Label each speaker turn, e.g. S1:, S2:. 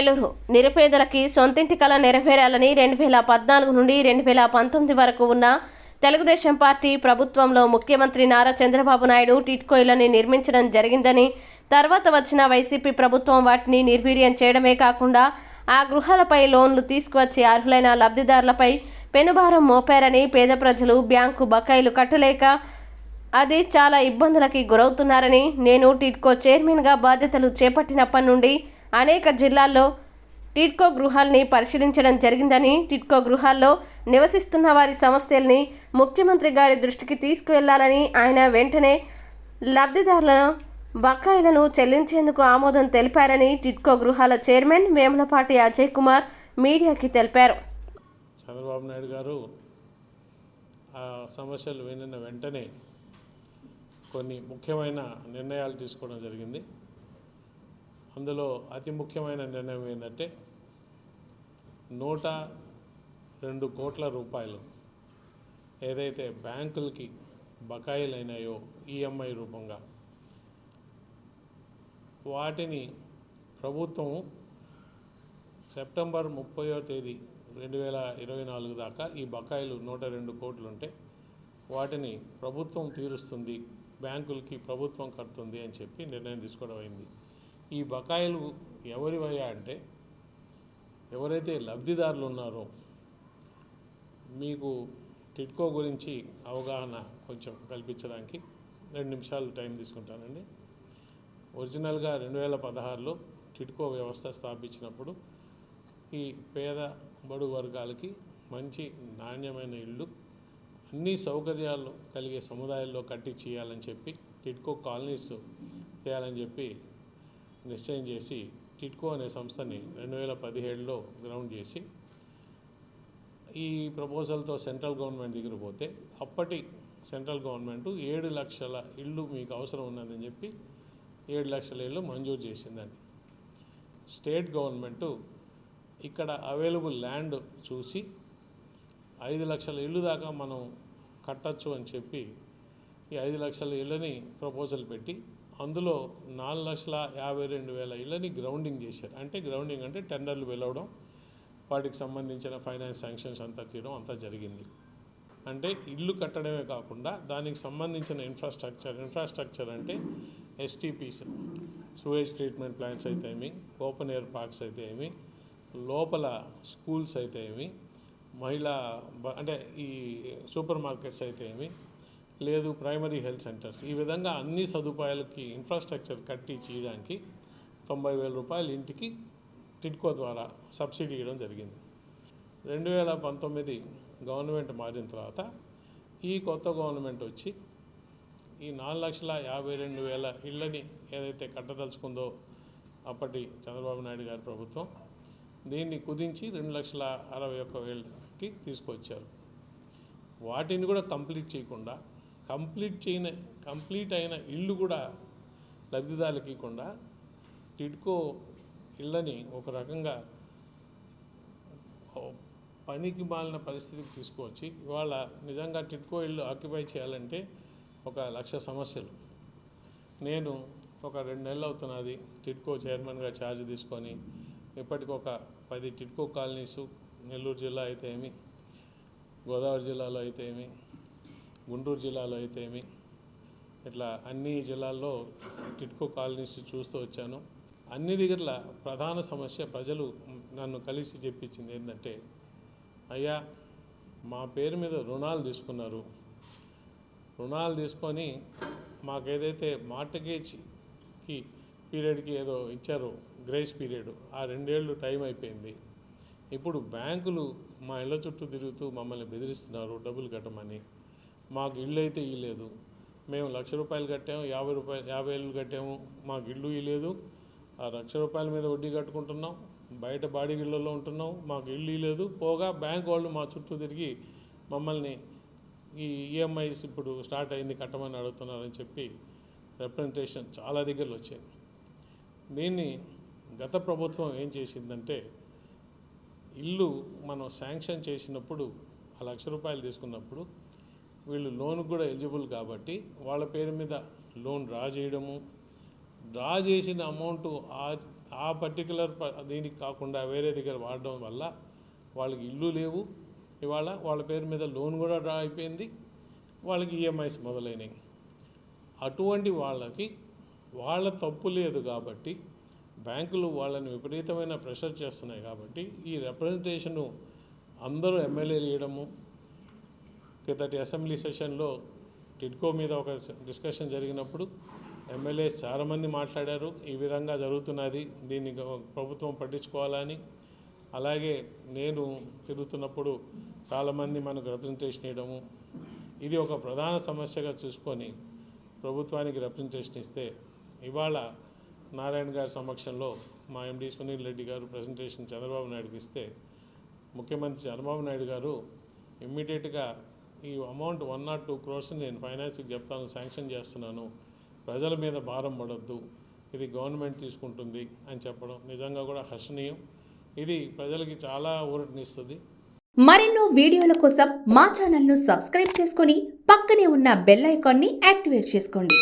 S1: ఏలూరు నిరుపేదలకి సొంతింటి కళ నెరవేరాలని రెండు వేల పద్నాలుగు నుండి రెండు వేల పంతొమ్మిది వరకు ఉన్న తెలుగుదేశం పార్టీ ప్రభుత్వంలో ముఖ్యమంత్రి నారా చంద్రబాబు నాయుడు టిట్కోయిలని నిర్మించడం జరిగిందని తర్వాత వచ్చిన వైసీపీ ప్రభుత్వం వాటిని నిర్వీర్యం చేయడమే కాకుండా ఆ గృహాలపై లోన్లు తీసుకువచ్చి అర్హులైన లబ్ధిదారులపై పెనుభారం మోపారని పేద ప్రజలు బ్యాంకు బకాయిలు కట్టలేక అది చాలా ఇబ్బందులకి గురవుతున్నారని నేను టిట్కో చైర్మన్గా బాధ్యతలు చేపట్టినప్పటి నుండి అనేక జిల్లాల్లో టిట్కో గృహాల్ని పరిశీలించడం జరిగిందని టిట్కో గృహాల్లో నివసిస్తున్న వారి సమస్యల్ని ముఖ్యమంత్రి గారి దృష్టికి తీసుకువెళ్లాలని ఆయన వెంటనే లబ్ధిదారులను బకాయిలను చెల్లించేందుకు ఆమోదం తెలిపారని టిట్కో గృహాల చైర్మన్ వేములపాటి అజయ్ కుమార్ మీడియాకి తెలిపారు
S2: చంద్రబాబు నాయుడు గారు ఆ సమస్యలు వెంటనే కొన్ని ముఖ్యమైన నిర్ణయాలు తీసుకోవడం జరిగింది అందులో అతి ముఖ్యమైన నిర్ణయం ఏంటంటే నూట రెండు కోట్ల రూపాయలు ఏదైతే బ్యాంకులకి బకాయిలైనాయో ఈఎంఐ రూపంగా వాటిని ప్రభుత్వం సెప్టెంబర్ ముప్పయో తేదీ రెండు వేల ఇరవై నాలుగు దాకా ఈ బకాయిలు నూట రెండు కోట్లుంటే వాటిని ప్రభుత్వం తీరుస్తుంది బ్యాంకులకి ప్రభుత్వం కడుతుంది అని చెప్పి నిర్ణయం తీసుకోవడం అయింది ఈ బకాయిలు ఎవరివయ్యా అంటే ఎవరైతే లబ్ధిదారులు ఉన్నారో మీకు టిట్కో గురించి అవగాహన కొంచెం కల్పించడానికి రెండు నిమిషాలు టైం తీసుకుంటానండి ఒరిజినల్గా రెండు వేల పదహారులో టిట్కో వ్యవస్థ స్థాపించినప్పుడు ఈ పేద బడు వర్గాలకి మంచి నాణ్యమైన ఇళ్ళు అన్ని సౌకర్యాలు కలిగే సముదాయాల్లో కట్టించేయాలని చెప్పి టిట్కో కాలనీస్ చేయాలని చెప్పి నిశ్చయం చేసి టిట్కో అనే సంస్థని రెండు వేల పదిహేడులో గ్రౌండ్ చేసి ఈ ప్రపోజల్తో సెంట్రల్ గవర్నమెంట్ దగ్గర పోతే అప్పటి సెంట్రల్ గవర్నమెంట్ ఏడు లక్షల ఇళ్ళు మీకు అవసరం ఉన్నదని చెప్పి ఏడు లక్షల ఇళ్ళు మంజూరు చేసిందండి స్టేట్ గవర్నమెంటు ఇక్కడ అవైలబుల్ ల్యాండ్ చూసి ఐదు లక్షల ఇళ్ళు దాకా మనం కట్టచ్చు అని చెప్పి ఈ ఐదు లక్షల ఇళ్ళని ప్రపోజల్ పెట్టి అందులో నాలుగు లక్షల యాభై రెండు వేల ఇళ్ళని గ్రౌండింగ్ చేశారు అంటే గ్రౌండింగ్ అంటే టెండర్లు వెలవడం వాటికి సంబంధించిన ఫైనాన్స్ శాంక్షన్స్ అంతా తీయడం అంతా జరిగింది అంటే ఇల్లు కట్టడమే కాకుండా దానికి సంబంధించిన ఇన్ఫ్రాస్ట్రక్చర్ ఇన్ఫ్రాస్ట్రక్చర్ అంటే ఎస్టీపీస్ సూయేజ్ ట్రీట్మెంట్ ప్లాంట్స్ అయితే ఏమి ఓపెన్ ఎయిర్ పార్క్స్ అయితే ఏమి లోపల స్కూల్స్ అయితే ఏమి మహిళా అంటే ఈ సూపర్ మార్కెట్స్ అయితే ఏమి లేదు ప్రైమరీ హెల్త్ సెంటర్స్ ఈ విధంగా అన్ని సదుపాయాలకి ఇన్ఫ్రాస్ట్రక్చర్ కట్టి చేయడానికి తొంభై వేల రూపాయలు ఇంటికి టిడ్కో ద్వారా సబ్సిడీ ఇవ్వడం జరిగింది రెండు వేల పంతొమ్మిది గవర్నమెంట్ మారిన తర్వాత ఈ కొత్త గవర్నమెంట్ వచ్చి ఈ నాలుగు లక్షల యాభై రెండు వేల ఇళ్ళని ఏదైతే కట్టదలుచుకుందో అప్పటి చంద్రబాబు నాయుడు గారి ప్రభుత్వం దీన్ని కుదించి రెండు లక్షల అరవై ఒక్క వేలకి తీసుకొచ్చారు వాటిని కూడా కంప్లీట్ చేయకుండా కంప్లీట్ చేయన కంప్లీట్ అయిన ఇల్లు కూడా లబ్ధిదారులకి ఇవ్వకుండా టిడ్కో ఇళ్ళని ఒక రకంగా పనికి మాలిన పరిస్థితికి తీసుకువచ్చి ఇవాళ నిజంగా టిట్కో ఇల్లు ఆక్యుపై చేయాలంటే ఒక లక్ష సమస్యలు నేను ఒక రెండు నెలలు అవుతున్నది టిట్కో చైర్మన్గా ఛార్జ్ తీసుకొని ఇప్పటికొక పది టిట్కో కాలనీసు నెల్లూరు జిల్లా అయితే ఏమి గోదావరి జిల్లాలో అయితే ఏమి గుంటూరు జిల్లాలో అయితే ఏమి ఇట్లా అన్ని జిల్లాల్లో టిట్కో కాలనీస్ చూస్తూ వచ్చాను అన్ని దగ్గర ప్రధాన సమస్య ప్రజలు నన్ను కలిసి చెప్పించింది ఏంటంటే అయ్యా మా పేరు మీద రుణాలు తీసుకున్నారు రుణాలు తీసుకొని మాకేదైతే మార్టగేజ్కి పీరియడ్కి ఏదో ఇచ్చారు గ్రేస్ పీరియడ్ ఆ రెండేళ్ళు టైం అయిపోయింది ఇప్పుడు బ్యాంకులు మా ఇళ్ళ చుట్టూ తిరుగుతూ మమ్మల్ని బెదిరిస్తున్నారు డబ్బులు కట్టమని మాకు ఇల్లు అయితే లేదు మేము లక్ష రూపాయలు కట్టాము యాభై రూపాయలు యాభై ఏళ్ళు కట్టాము మాకు ఇల్లు లేదు ఆ లక్ష రూపాయల మీద వడ్డీ కట్టుకుంటున్నాం బయట బాడీగిళ్ళలో ఉంటున్నాం మాకు ఇల్లు లేదు పోగా బ్యాంక్ వాళ్ళు మా చుట్టూ తిరిగి మమ్మల్ని ఈ ఈఎంఐస్ ఇప్పుడు స్టార్ట్ అయింది కట్టమని అడుగుతున్నారని చెప్పి రిప్రజెంటేషన్ చాలా దగ్గరలో వచ్చాయి దీన్ని గత ప్రభుత్వం ఏం చేసిందంటే ఇల్లు మనం శాంక్షన్ చేసినప్పుడు ఆ లక్ష రూపాయలు తీసుకున్నప్పుడు వీళ్ళు లోన్ కూడా ఎలిజిబుల్ కాబట్టి వాళ్ళ పేరు మీద లోన్ డ్రా చేయడము డ్రా చేసిన అమౌంట్ ఆ పర్టికులర్ దీనికి కాకుండా వేరే దగ్గర వాడడం వల్ల వాళ్ళకి ఇల్లు లేవు ఇవాళ వాళ్ళ పేరు మీద లోన్ కూడా డ్రా అయిపోయింది వాళ్ళకి ఈఎంఐస్ మొదలైనవి అటువంటి వాళ్ళకి వాళ్ళ తప్పు లేదు కాబట్టి బ్యాంకులు వాళ్ళని విపరీతమైన ప్రెషర్ చేస్తున్నాయి కాబట్టి ఈ రిప్రజెంటేషను అందరూ ఎమ్మెల్యేలు వేయడము క్రితటి అసెంబ్లీ సెషన్లో టిడ్కో మీద ఒక డిస్కషన్ జరిగినప్పుడు ఎమ్మెల్యేస్ చాలామంది మాట్లాడారు ఈ విధంగా జరుగుతున్నది దీన్ని ప్రభుత్వం పట్టించుకోవాలని అలాగే నేను తిరుగుతున్నప్పుడు చాలామంది మనకు రిప్రజెంటేషన్ ఇవ్వడము ఇది ఒక ప్రధాన సమస్యగా చూసుకొని ప్రభుత్వానికి రిప్రజెంటేషన్ ఇస్తే ఇవాళ నారాయణ గారి సమక్షంలో మా ఎండి సునీల్ రెడ్డి గారు ప్రజెంటేషన్ చంద్రబాబు నాయుడుకి ఇస్తే ముఖ్యమంత్రి చంద్రబాబు నాయుడు గారు ఇమ్మీడియట్గా ఈ amount one not two crores నేను ఫైనాన్స్కి చెప్తాను శాంక్షన్ చేస్తున్నాను ప్రజల మీద భారం పడద్దు ఇది గవర్నమెంట్ తీసుకుంటుంది అని చెప్పడం నిజంగా కూడా హర్షణీయం ఇది ప్రజలకి చాలా ఊరటనిస్తుంది మరెన్నో వీడియోల కోసం మా ఛానల్ను సబ్స్క్రైబ్ చేసుకొని పక్కనే ఉన్న బెల్ ఐకాన్ని యాక్టివేట్ చేసుకోండి